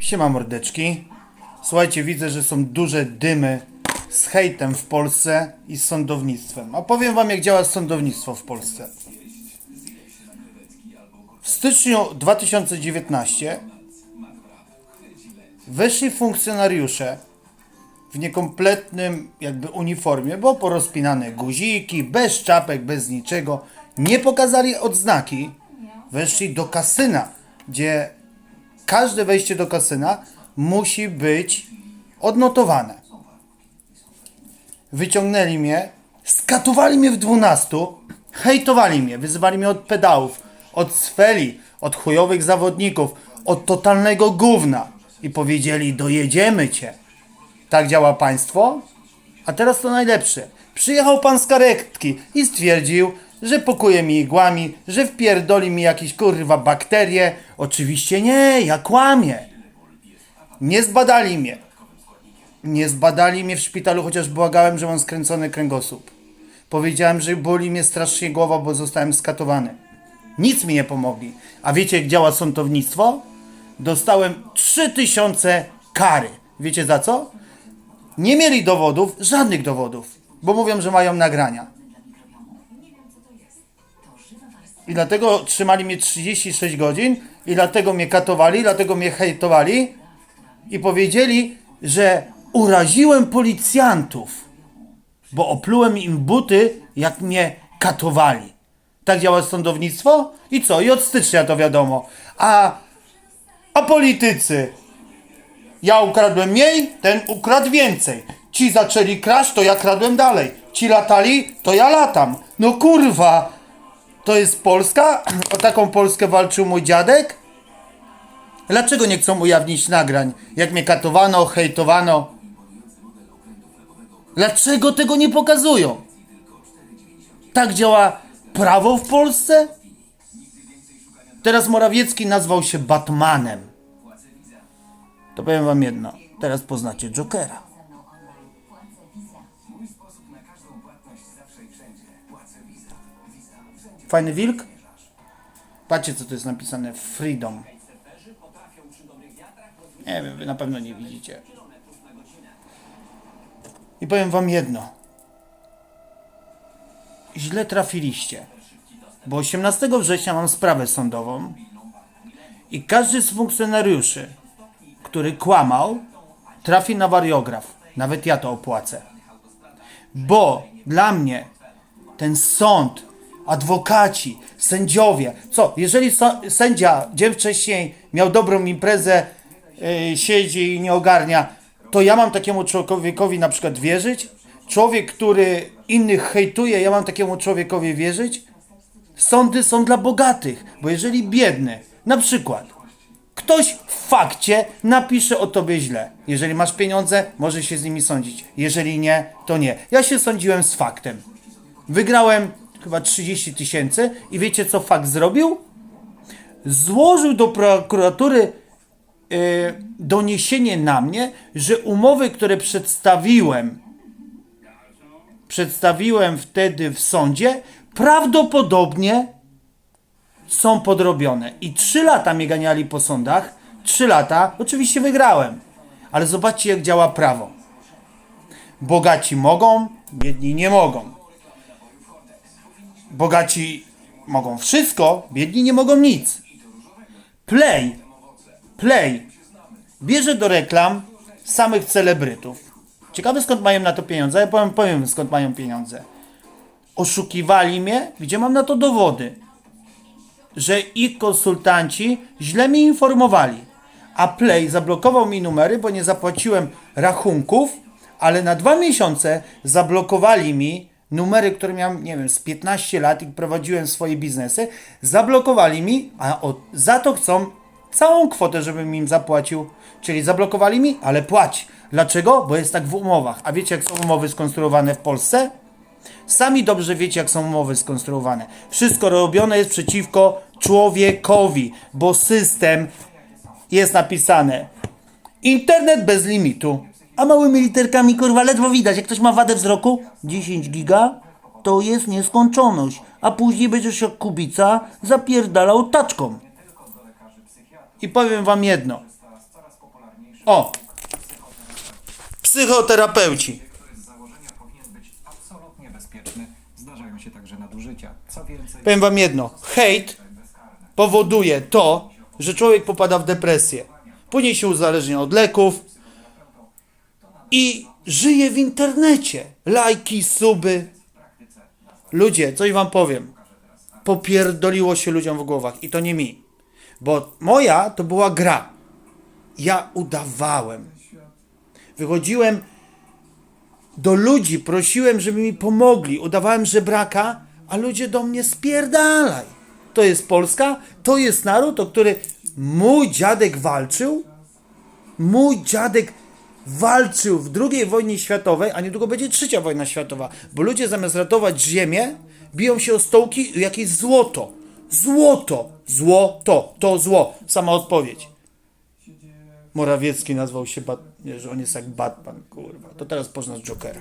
Siema mordeczki. Słuchajcie, widzę, że są duże dymy z hejtem w Polsce i z sądownictwem. A powiem wam, jak działa sądownictwo w Polsce. W styczniu 2019 weszli funkcjonariusze w niekompletnym jakby uniformie, bo porozpinane guziki, bez czapek, bez niczego, nie pokazali odznaki, weszli do kasyna, gdzie każde wejście do kasyna musi być odnotowane. Wyciągnęli mnie, skatowali mnie w 12, hejtowali mnie, wyzywali mnie od pedałów, od sfeli, od chujowych zawodników, od totalnego gówna i powiedzieli: Dojedziemy cię. Tak działa państwo? A teraz to najlepsze. Przyjechał pan z karetki i stwierdził, że pokuje mi igłami, że wpierdoli mi jakieś kurwa bakterie. Oczywiście nie, ja kłamię. Nie zbadali mnie. Nie zbadali mnie w szpitalu, chociaż błagałem, że mam skręcony kręgosłup. Powiedziałem, że boli mnie strasznie głowa, bo zostałem skatowany. Nic mi nie pomogli. A wiecie, jak działa sądownictwo? Dostałem 3000 kary. Wiecie za co? Nie mieli dowodów, żadnych dowodów, bo mówią, że mają nagrania. I dlatego trzymali mnie 36 godzin, i dlatego mnie katowali, dlatego mnie hejtowali i powiedzieli, że uraziłem policjantów, bo oplułem im buty, jak mnie katowali. Tak działa sądownictwo? I co? I od stycznia to wiadomo. A, a politycy? Ja ukradłem mniej, ten ukradł więcej. Ci zaczęli kraść, to ja kradłem dalej. Ci latali, to ja latam. No kurwa, to jest Polska? O taką Polskę walczył mój dziadek? Dlaczego nie chcą ujawnić nagrań? Jak mnie katowano, hejtowano? Dlaczego tego nie pokazują? Tak działa prawo w Polsce? Teraz Morawiecki nazwał się Batmanem. To powiem wam jedno. Teraz poznacie Jokera. Fajny wilk? Patrzcie, co tu jest napisane. Freedom. Nie wiem, wy na pewno nie widzicie. I powiem wam jedno. Źle trafiliście. Bo 18 września mam sprawę sądową i każdy z funkcjonariuszy, który kłamał, trafi na wariograf. Nawet ja to opłacę. Bo dla mnie ten sąd, adwokaci, sędziowie, co, jeżeli sędzia dzień wcześniej miał dobrą imprezę, yy, siedzi i nie ogarnia, to ja mam takiemu człowiekowi na przykład wierzyć? Człowiek, który innych hejtuje, ja mam takiemu człowiekowi wierzyć? Sądy są dla bogatych, bo jeżeli biedny, na przykład, ktoś w fakcie napisze o tobie źle. Jeżeli masz pieniądze, możesz się z nimi sądzić. Jeżeli nie, to nie. Ja się sądziłem z faktem. Wygrałem chyba 30 tysięcy i wiecie co fakt zrobił? Złożył do prokuratury e, doniesienie na mnie, że umowy, które przedstawiłem, przedstawiłem wtedy w sądzie, prawdopodobnie są podrobione. I trzy lata mnie ganiali po sądach. Trzy lata, oczywiście wygrałem. Ale zobaczcie, jak działa prawo. Bogaci mogą, biedni nie mogą. Bogaci mogą wszystko, biedni nie mogą nic. Play, Play bierze do reklam samych celebrytów. Ciekawe skąd mają na to pieniądze. Ja powiem, powiem skąd mają pieniądze. Oszukiwali mnie, gdzie mam na to dowody że ich konsultanci źle mi informowali. A Play zablokował mi numery, bo nie zapłaciłem rachunków, ale na dwa miesiące zablokowali mi numery, które miałem, nie wiem, z 15 lat i prowadziłem swoje biznesy. Zablokowali mi, a za to chcą całą kwotę, żebym im zapłacił. Czyli zablokowali mi, ale płać. Dlaczego? Bo jest tak w umowach. A wiecie, jak są umowy skonstruowane w Polsce? Sami dobrze wiecie, jak są umowy skonstruowane. Wszystko robione jest przeciwko człowiekowi, bo system jest napisane internet bez limitu. A małymi literkami, kurwa, ledwo widać. Jak ktoś ma wadę wzroku, 10 giga, to jest nieskończoność. A później będziesz jak kubica zapierdalał taczką. I powiem wam jedno. O! Psychoterapeuci. Powiem wam jedno. Hejt powoduje to, że człowiek popada w depresję. Później się uzależnia od leków i żyje w internecie. Lajki, suby. Ludzie, coś wam powiem. Popierdoliło się ludziom w głowach i to nie mi. Bo moja to była gra. Ja udawałem. Wychodziłem do ludzi, prosiłem, żeby mi pomogli. Udawałem żebraka, a ludzie do mnie spierdalaj. To jest Polska, to jest naród, o który mój dziadek walczył. Mój dziadek walczył w II wojnie światowej, a niedługo będzie trzecia wojna światowa, bo ludzie zamiast ratować ziemię, biją się o stołki i jakieś złoto. Złoto, złoto, to zło. Sama odpowiedź. Morawiecki nazwał się, Bat- nie, że on jest jak Batman, kurwa. To teraz poznasz Jokera.